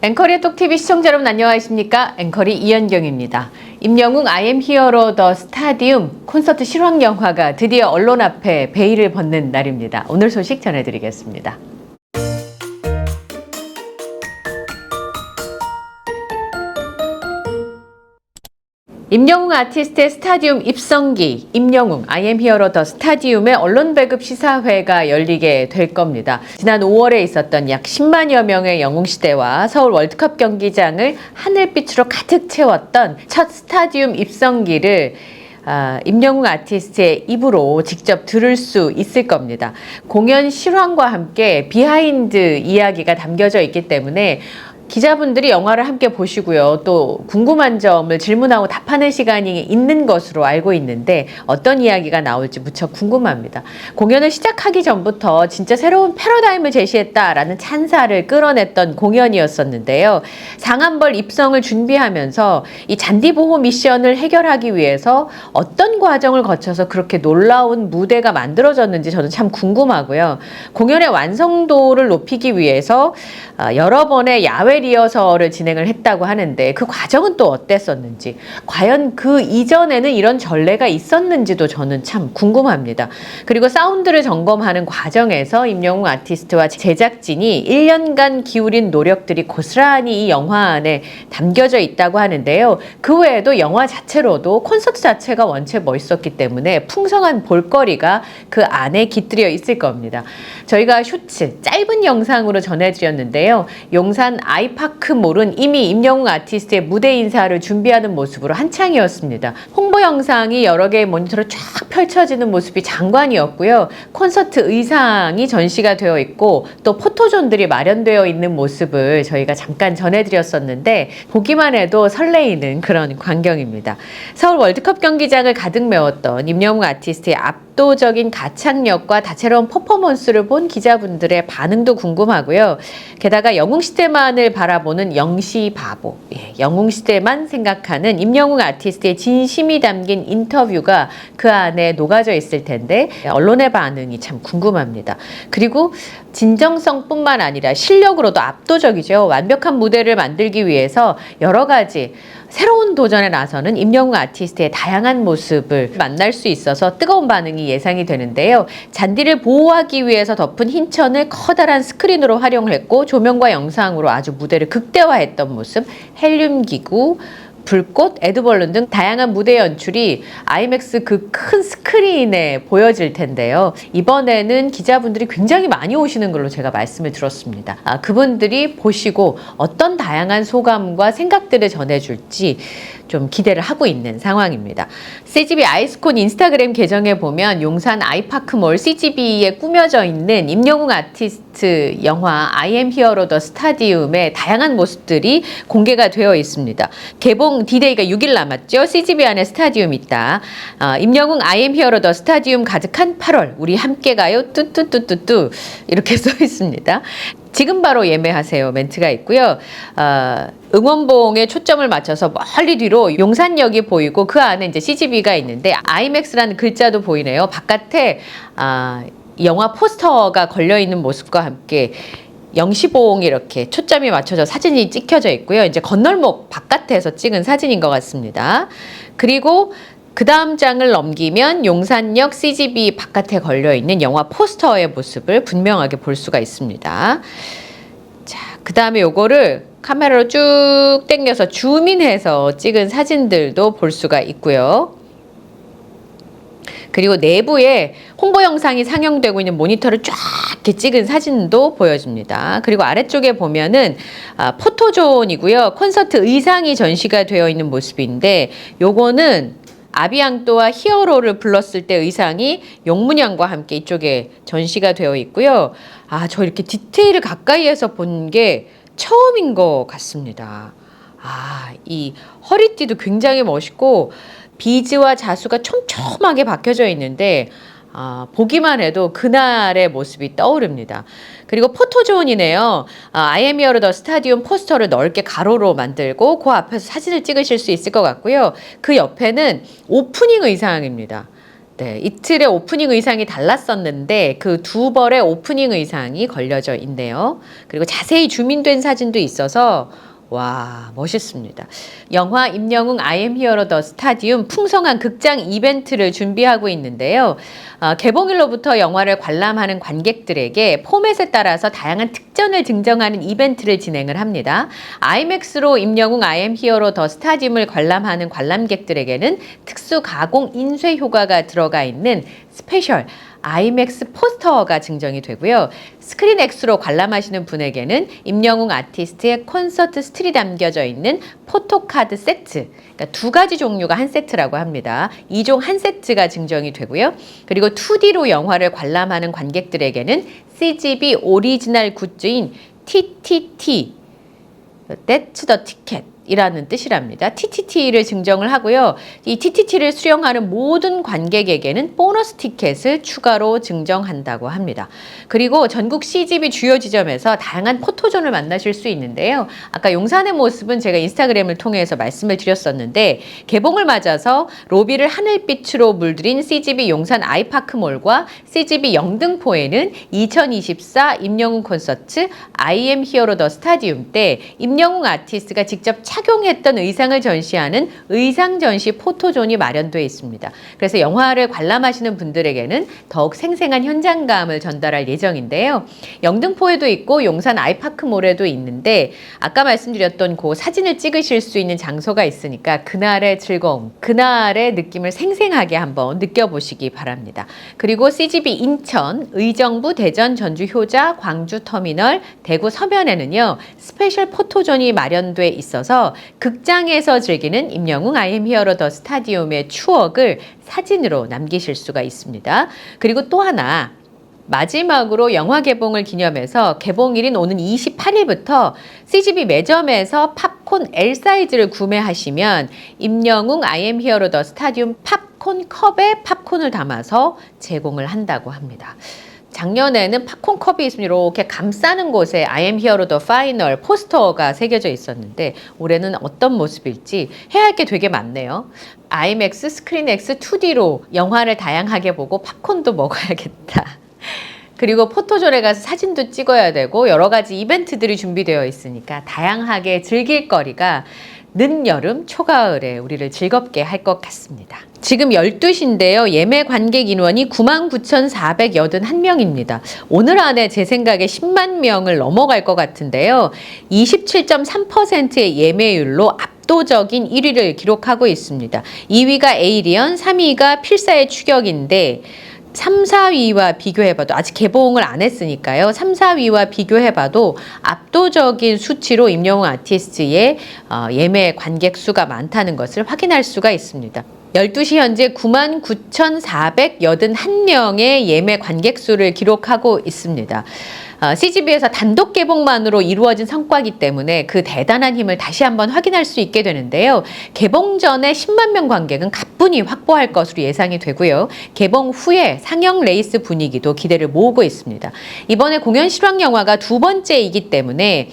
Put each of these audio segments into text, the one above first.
앵커리의 톡TV 시청자 여러분 안녕하십니까? 앵커리 이현경입니다. 임영웅 I am hero the stadium 콘서트 실황 영화가 드디어 언론 앞에 베일을 벗는 날입니다. 오늘 소식 전해드리겠습니다. 임영웅 아티스트의 스타디움 입성기, 임영웅 am hero the stadium의 언론 배급 시사회가 열리게 될 겁니다. 지난 5월에 있었던 약 10만여 명의 영웅 시대와 서울 월드컵 경기장을 하늘빛으로 가득 채웠던 첫 스타디움 입성기를 아, 임영웅 아티스트의 입으로 직접 들을 수 있을 겁니다. 공연 실황과 함께 비하인드 이야기가 담겨져 있기 때문에 기자분들이 영화를 함께 보시고요. 또 궁금한 점을 질문하고 답하는 시간이 있는 것으로 알고 있는데 어떤 이야기가 나올지 무척 궁금합니다. 공연을 시작하기 전부터 진짜 새로운 패러다임을 제시했다라는 찬사를 끌어냈던 공연이었었는데요. 상한벌 입성을 준비하면서 이 잔디 보호 미션을 해결하기 위해서 어떤 과정을 거쳐서 그렇게 놀라운 무대가 만들어졌는지 저는 참 궁금하고요. 공연의 완성도를 높이기 위해서 아, 여러 번의 야외 리허설을 진행을 했다고 하는데 그 과정은 또 어땠었는지 과연 그 이전에는 이런 전례가 있었는지도 저는 참 궁금합니다. 그리고 사운드를 점검하는 과정에서 임영웅 아티스트와 제작진이 1년간 기울인 노력들이 고스란히 이 영화 안에 담겨져 있다고 하는데요. 그 외에도 영화 자체로도 콘서트 자체가 원체 멋있었기 때문에 풍성한 볼거리가 그 안에 깃들여 있을 겁니다. 저희가 쇼츠 짧은 영상으로 전해드렸는데요. 용산 아이 파크몰은 이미 임영웅 아티스트의 무대 인사를 준비하는 모습으로 한창이었습니다. 홍보 영상이 여러 개의 모니터로 쫙 펼쳐지는 모습이 장관이었고요. 콘서트 의상이 전시가 되어 있고 또 포토존들이 마련되어 있는 모습을 저희가 잠깐 전해드렸었는데 보기만 해도 설레이는 그런 광경입니다. 서울 월드컵 경기장을 가득 메웠던 임영웅 아티스트의 압도적인 가창력과 다채로운 퍼포먼스를 본 기자분들의 반응도 궁금하고요. 게다가 영웅 시대만을 바라보는 영시 바보, 예, 영웅 시대만 생각하는 임영웅 아티스트의 진심이 담긴 인터뷰가 그 안에 녹아져 있을 텐데 언론의 반응이 참 궁금합니다. 그리고 진정성뿐만 아니라 실력으로도 압도적이죠. 완벽한 무대를 만들기 위해서 여러 가지 새로운 도전에 나서는 임영웅 아티스트의 다양한 모습을 만날 수 있어서 뜨거운 반응이 예상이 되는데요. 잔디를 보호하기 위해서 덮은 흰 천을 커다란 스크린으로 활용을 했고 조명과 영상으로 아주 무대를 극대화했던 모습, 헬륨 기구, 불꽃, 에드벌룬 등 다양한 무대 연출이 아이맥스 그 큰 스크린에 보여질 텐데요. 이번에는 기자분들이 굉장히 많이 오시는 걸로 제가 말씀을 들었습니다. 아, 그분들이 보시고 어떤 다양한 소감과 생각들을 전해줄지 좀 기대를 하고 있는 상황입니다. CGV 아이스콘 인스타그램 계정에 보면 용산 아이파크몰 CGV에 꾸며져 있는 임영웅 아티스트 영화 I am hero the stadium의 다양한 모습들이 공개가 되어 있습니다. 개봉 디데이가 6일 남았죠. CGV 안에 스타디움 있다. 어, 임영웅 am hero the stadium 가득한 8월 우리 함께 가요 뚜뚜뚜뚜뚜 이렇게 써 있습니다. 지금 바로 예매하세요 멘트가 있고요. 어, 응원봉에 초점을 맞춰서 멀리 뒤로 용산역이 보이고 그 안에 이제 CGV가 있는데 IMAX라는 글자도 보이네요. 바깥에 아, 영화 포스터가 걸려 있는 모습과 함께 영시봉 이렇게 초점이 맞춰져 사진이 찍혀져 있고요. 이제 건널목 바깥에서 찍은 사진인 것 같습니다. 그리고 그 다음 장을 넘기면 용산역 CGV 바깥에 걸려 있는 영화 포스터의 모습을 분명하게 볼 수가 있습니다. 자, 그 다음에 요거를 카메라로 쭉 당겨서 줌인해서 찍은 사진들도 볼 수가 있고요. 그리고 내부에 홍보 영상이 상영되고 있는 모니터를 쫙 찍은 사진도 보여집니다. 그리고 아래쪽에 보면은 아, 포토존이고요. 콘서트 의상이 전시가 되어 있는 모습인데 요거는 아비앙또와 히어로를 불렀을 때 의상이 용문양과 함께 이쪽에 전시가 되어 있고요. 아, 저 이렇게 디테일을 가까이에서 본 게 처음인 것 같습니다. 아, 이 허리띠도 굉장히 멋있고 비즈와 자수가 촘촘하게 박혀져 있는데 아, 보기만 해도 그날의 모습이 떠오릅니다. 그리고 포토존이네요. 아, 아이엠이어르 더 스타디움 포스터를 넓게 가로로 만들고 그 앞에서 사진을 찍으실 수 있을 것 같고요. 그 옆에는 오프닝 의상입니다. 네, 이틀의 오프닝 의상이 달랐었는데 그 두 벌의 오프닝 의상이 걸려져 있네요. 그리고 자세히 주민된 사진도 있어서 와 멋있습니다. 영화 임영웅 am Hero the Stadium 풍성한 극장 이벤트를 준비하고 있는데요. 어, 개봉일로부터 영화를 관람하는 관객들에게 포맷에 따라서 다양한 특전을 증정하는 이벤트를 진행을 합니다. IMAX로 임영웅 am Hero the Stadium을 관람하는 관람객들에게는 특수 가공 인쇄 효과가 들어가 있는 스페셜 아이맥스 포스터가 증정이 되고요. 스크린 X로 관람하시는 분에게는 임영웅 아티스트의 콘서트 스틸이 담겨져 있는 포토카드 세트, 그러니까 두 가지 종류가 한 세트라고 합니다. 2종 한 세트가 증정이 되고요. 그리고 2D로 영화를 관람하는 관객들에게는 CGV 오리지널 굿즈인 TTT, That's the Ticket. 이라는 뜻이랍니다. TTT를 증정을 하고요. 이 TTT를 수령하는 모든 관객에게는 보너스 티켓을 추가로 증정한다고 합니다. 그리고 전국 CGV 주요 지점에서 다양한 포토존을 만나실 수 있는데요. 아까 용산의 모습은 제가 인스타그램을 통해서 말씀을 드렸었는데 개봉을 맞아서 로비를 하늘빛으로 물들인 CGV 용산 아이파크몰과 CGV 영등포에는 2024 임영웅 콘서트 I am Hero the Stadium 때 임영웅 아티스트가 직접 착용했던 의상을 전시하는 의상 전시 포토존이 마련되어 있습니다. 그래서 영화를 관람하시는 분들에게는 더욱 생생한 현장감을 전달할 예정인데요. 영등포에도 있고 용산 아이파크몰에도 있는데 아까 말씀드렸던 그 사진을 찍으실 수 있는 장소가 있으니까 그날의 즐거움, 그날의 느낌을 생생하게 한번 느껴보시기 바랍니다. 그리고 CGV 인천, 의정부, 대전, 전주 효자, 광주 터미널, 대구 서면에는요 스페셜 포토존이 마련돼 있어서 극장에서 즐기는 임영웅 아이엠 히어로 더 스타디움의 추억을 사진으로 남기실 수가 있습니다. 그리고 또 하나 마지막으로 영화 개봉을 기념해서 개봉일인 오는 28일부터 CGV 매점에서 팝콘 L 사이즈를 구매하시면 임영웅 아이엠 히어로 더 스타디움 팝콘 컵에 팝콘을 담아서 제공을 한다고 합니다. 작년에는 팝콘 컵이 있으면 이렇게 감싸는 곳에 I am hero the final 포스터가 새겨져 있었는데 올해는 어떤 모습일지 해야 할 게 되게 많네요. IMAX, 스크린 X, 2D로 영화를 다양하게 보고 팝콘도 먹어야겠다. 그리고 포토존에 가서 사진도 찍어야 되고 여러 가지 이벤트들이 준비되어 있으니까 다양하게 즐길 거리가 늦여름, 초가을에 우리를 즐겁게 할 것 같습니다. 지금 12시인데요. 예매 관객 인원이 99,481명입니다. 오늘 안에 제 생각에 10만 명을 넘어갈 것 같은데요. 27.3%의 예매율로 압도적인 1위를 기록하고 있습니다. 2위가 에이리언, 3위가 필사의 추격인데 3, 4위와 비교해봐도 아직 개봉을 안 했으니까요. 3, 4위와 비교해봐도 압도적인 수치로 임영웅 아티스트의 어, 예매 관객 수가 많다는 것을 확인할 수가 있습니다. 12시 현재 99,481명의 예매 관객 수를 기록하고 있습니다. 어, CGV에서 단독 개봉만으로 이루어진 성과이기 때문에 그 대단한 힘을 다시 한번 확인할 수 있게 되는데요. 개봉 전에 10만 명 관객은 가뿐히 확보할 것으로 예상이 되고요. 개봉 후에 상영 레이스 분위기도 기대를 모으고 있습니다. 이번에 공연 실황 영화가 두 번째이기 때문에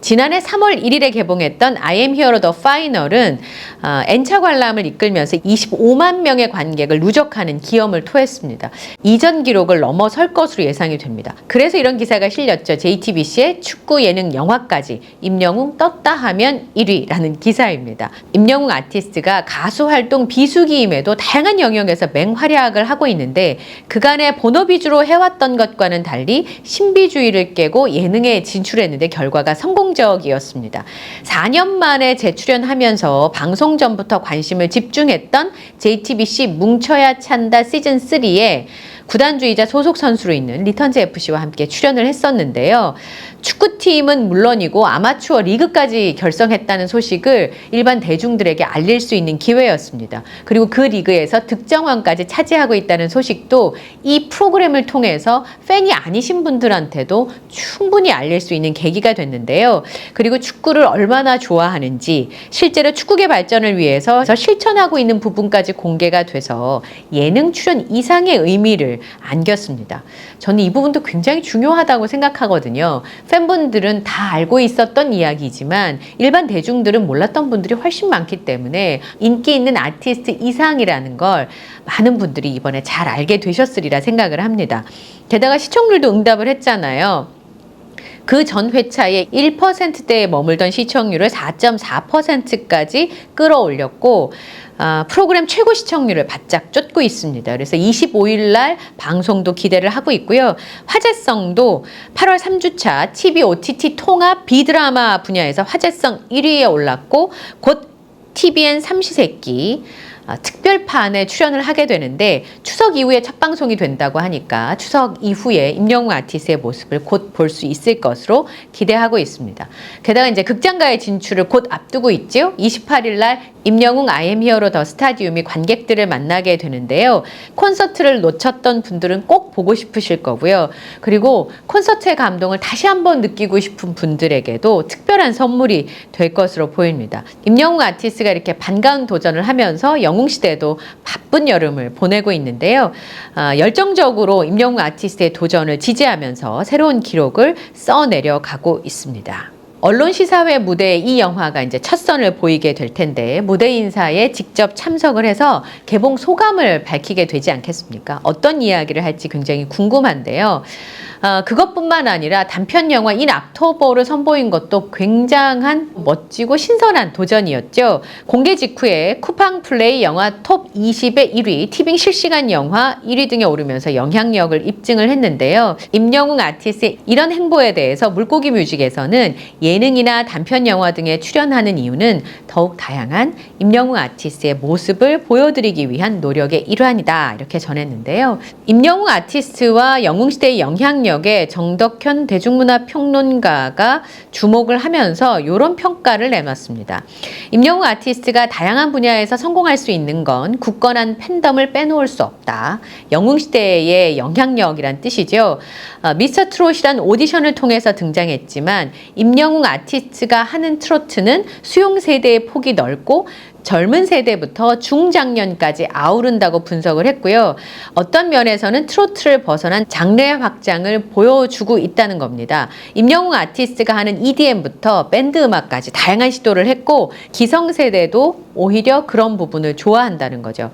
지난해 3월 1일에 개봉했던 I am Hero the Final은 어, N차 관람을 이끌면서 25만 명의 관객을 누적하는 기염을 토했습니다. 이전 기록을 넘어설 것으로 예상이 됩니다. 그래서 이런 기사가 실렸죠. JTBC의 축구 예능 영화까지 임영웅 떴다 하면 1위라는 기사입니다. 임영웅 아티스트가 가수 활동 비수기임에도 다양한 영역에서 맹활약을 하고 있는데 그간의 본업 위주로 해왔던 것과는 달리 신비주의를 깨고 예능에 진출했는데 결과가 성공 성공적이었습니다. 4년 만에 재출연하면서 방송 전부터 관심을 집중했던 JTBC 뭉쳐야 찬다 시즌 3에 구단주의자 소속 선수로 있는 리턴즈 FC와 함께 출연을 했었는데요. 축구팀은 물론이고 아마추어 리그까지 결성했다는 소식을 일반 대중들에게 알릴 수 있는 기회였습니다. 그리고 그 리그에서 득점왕까지 차지하고 있다는 소식도 이 프로그램을 통해서 팬이 아니신 분들한테도 충분히 알릴 수 있는 계기가 됐는데요. 그리고 축구를 얼마나 좋아하는지 실제로 축구계 발전을 위해서 실천하고 있는 부분까지 공개가 돼서 예능 출연 이상의 의미를 안겼습니다. 저는 이 부분도 굉장히 중요하다고 생각하거든요. 팬분들은 다 알고 있었던 이야기지만 일반 대중들은 몰랐던 분들이 훨씬 많기 때문에 인기 있는 아티스트 이상이라는 걸 많은 분들이 이번에 잘 알게 되셨으리라 생각을 합니다. 게다가 시청률도 응답을 했잖아요. 그전 회차에 1%대에 머물던 시청률을 4.4%까지 끌어올렸고 아, 프로그램 최고 시청률을 바짝 쫓고 있습니다. 그래서 25일 날 방송도 기대를 하고 있고요. 화제성도 8월 3주차 TV OTT 통합 비드라마 분야에서 화제성 1위에 올랐고 곧 TVN 삼시세끼 아, 특별판에 출연을 하게 되는데 추석 이후에 첫 방송이 된다고 하니까 추석 이후에 임영웅 아티스트의 모습을 곧 볼 수 있을 것으로 기대하고 있습니다. 게다가 이제 극장가의 진출을 곧 앞두고 있죠. 28일 날 임영웅 am 히어로 더 스타디움이 관객들을 만나게 되는데요. 콘서트를 놓쳤던 분들은 꼭 보고 싶으실 거고요. 그리고 콘서트의 감동을 다시 한번 느끼고 싶은 분들에게도 특별한 선물이 될 것으로 보입니다. 임영웅 아티스트가 이렇게 반가운 도전을 하면서 영웅 시대도 바쁜 여름을 보내고 있는데요. 아, 열정적으로 임영웅 아티스트의 도전을 지지하면서 새로운 기록을 써내려 가고 있습니다. 언론 시사회 무대에 이 영화가 이제 첫 선을 보이게 될 텐데 무대 인사에 직접 참석을 해서 개봉 소감을 밝히게 되지 않겠습니까? 어떤 이야기를 할지 굉장히 궁금한데요. 어, 그것뿐만 아니라 단편 영화 인 악토버를 선보인 것도 굉장한 멋지고 신선한 도전이었죠. 공개 직후에 쿠팡 플레이 영화 톱 20의 1위, 티빙 실시간 영화 1위 등에 오르면서 영향력을 입증을 했는데요. 임영웅 아티스트의 이런 행보에 대해서 물고기 뮤직에서는 예능이나 단편 영화 등에 출연하는 이유는 더욱 다양한 임영웅 아티스트의 모습을 보여드리기 위한 노력의 일환이다. 이렇게 전했는데요. 임영웅 아티스트와 영웅시대의 영향력에 정덕현 대중문화 평론가가 주목을 하면서 이런 평가를 내놨습니다. 임영웅 아티스트가 다양한 분야에서 성공할 수 있는 건 굳건한 팬덤을 빼놓을 수 없다. 영웅시대의 영향력이란 뜻이죠. 어, 미스터 트롯이란 오디션을 통해서 등장했지만 임영웅 아티스트가 하는 트로트는 수용 세대의 폭이 넓고 젊은 세대부터 중장년까지 아우른다고 분석을 했고요. 어떤 면에서는 트로트를 벗어난 장르 확장을 보여주고 있다는 겁니다. 임영웅 아티스트가 하는 EDM부터 밴드 음악까지 다양한 시도를 했고 기성세대도 오히려 그런 부분을 좋아한다는 거죠.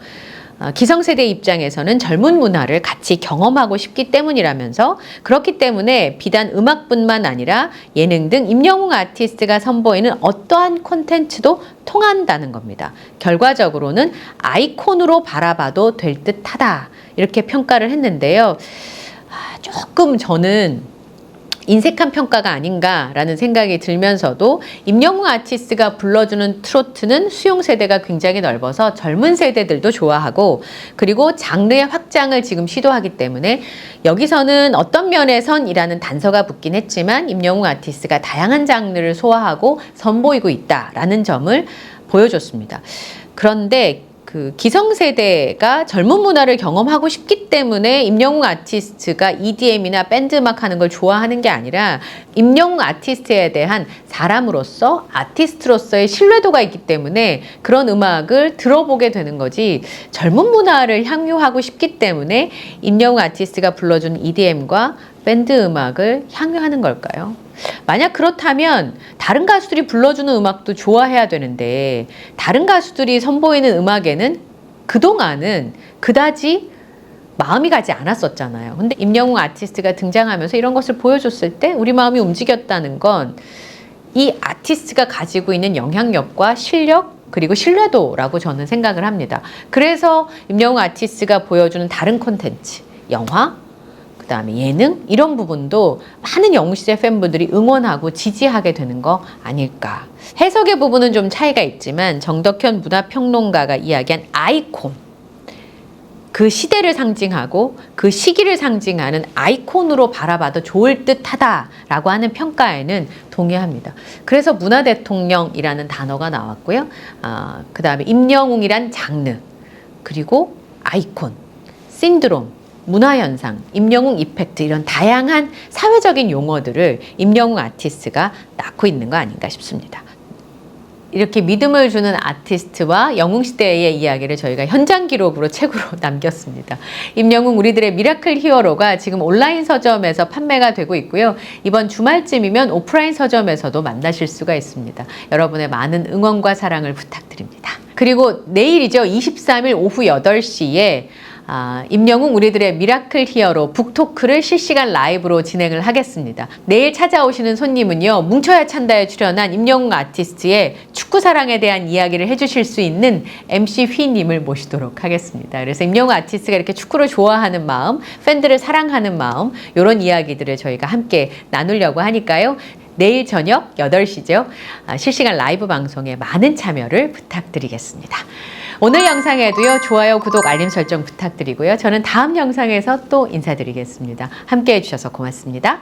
어, 기성세대 입장에서는 젊은 문화를 같이 경험하고 싶기 때문이라면서 그렇기 때문에 비단 음악뿐만 아니라 예능 등 임영웅 아티스트가 선보이는 어떠한 콘텐츠도 통한다는 겁니다. 결과적으로는 아이콘으로 바라봐도 될 듯하다. 이렇게 평가를 했는데요. 아, 조금 저는 인색한 평가가 아닌가라는 생각이 들면서도 임영웅 아티스트가 불러주는 트로트는 수용 세대가 굉장히 넓어서 젊은 세대들도 좋아하고 그리고 장르의 확장을 지금 시도하기 때문에 여기서는 어떤 면에선이라는 단서가 붙긴 했지만 임영웅 아티스트가 다양한 장르를 소화하고 선보이고 있다라는 점을 보여줬습니다. 그런데 그 기성세대가 젊은 문화를 경험하고 싶기 때문에 임영웅 아티스트가 EDM이나 밴드 음악 하는 걸 좋아하는 게 아니라 임영웅 아티스트에 대한 사람으로서 아티스트로서의 신뢰도가 있기 때문에 그런 음악을 들어보게 되는 거지 젊은 문화를 향유하고 싶기 때문에 임영웅 아티스트가 불러준 EDM과 밴드 음악을 향유하는 걸까요? 만약 그렇다면 다른 가수들이 불러주는 음악도 좋아해야 되는데 다른 가수들이 선보이는 음악에는 그동안은 그다지 마음이 가지 않았었잖아요. 근데 임영웅 아티스트가 등장하면서 이런 것을 보여줬을 때 우리 마음이 움직였다는 건 이 아티스트가 가지고 있는 영향력과 실력 그리고 신뢰도라고 저는 생각을 합니다. 그래서 임영웅 아티스트가 보여주는 다른 콘텐츠, 영화, 그 다음에 예능 이런 부분도 많은 영웅시대 팬분들이 응원하고 지지하게 되는 거 아닐까. 해석의 부분은 좀 차이가 있지만 정덕현 문화평론가가 이야기한 아이콘 그 시대를 상징하고 그 시기를 상징하는 아이콘으로 바라봐도 좋을 듯 하다라고 하는 평가에는 동의합니다. 그래서 문화 대통령이라는 단어가 나왔고요. 아, 그 다음에 임영웅이란 장르 그리고 아이콘, 신드롬, 문화현상, 임영웅 이펙트 이런 다양한 사회적인 용어들을 임영웅 아티스트가 낳고 있는 거 아닌가 싶습니다. 이렇게 믿음을 주는 아티스트와 영웅시대의 이야기를 저희가 현장 기록으로 책으로 남겼습니다. 임영웅 우리들의 미라클 히어로가 지금 온라인 서점에서 판매가 되고 있고요. 이번 주말쯤이면 오프라인 서점에서도 만나실 수가 있습니다. 여러분의 많은 응원과 사랑을 부탁드립니다. 그리고 내일이죠. 23일 오후 8시에 아, 임영웅 우리들의 미라클 히어로 북토크를 실시간 라이브로 진행을 하겠습니다. 내일 찾아오시는 손님은요, 뭉쳐야 찬다에 출연한 임영웅 아티스트의 축구 사랑에 대한 이야기를 해주실 수 있는 MC 휘님을 모시도록 하겠습니다. 그래서 임영웅 아티스트가 이렇게 축구를 좋아하는 마음, 팬들을 사랑하는 마음, 이런 이야기들을 저희가 함께 나누려고 하니까요. 내일 저녁 8시죠. 아, 실시간 라이브 방송에 많은 참여를 부탁드리겠습니다. 오늘 영상에도요, 좋아요, 구독, 알림 설정 부탁드리고요. 저는 다음 영상에서 또 인사드리겠습니다. 함께 해 주셔서 고맙습니다.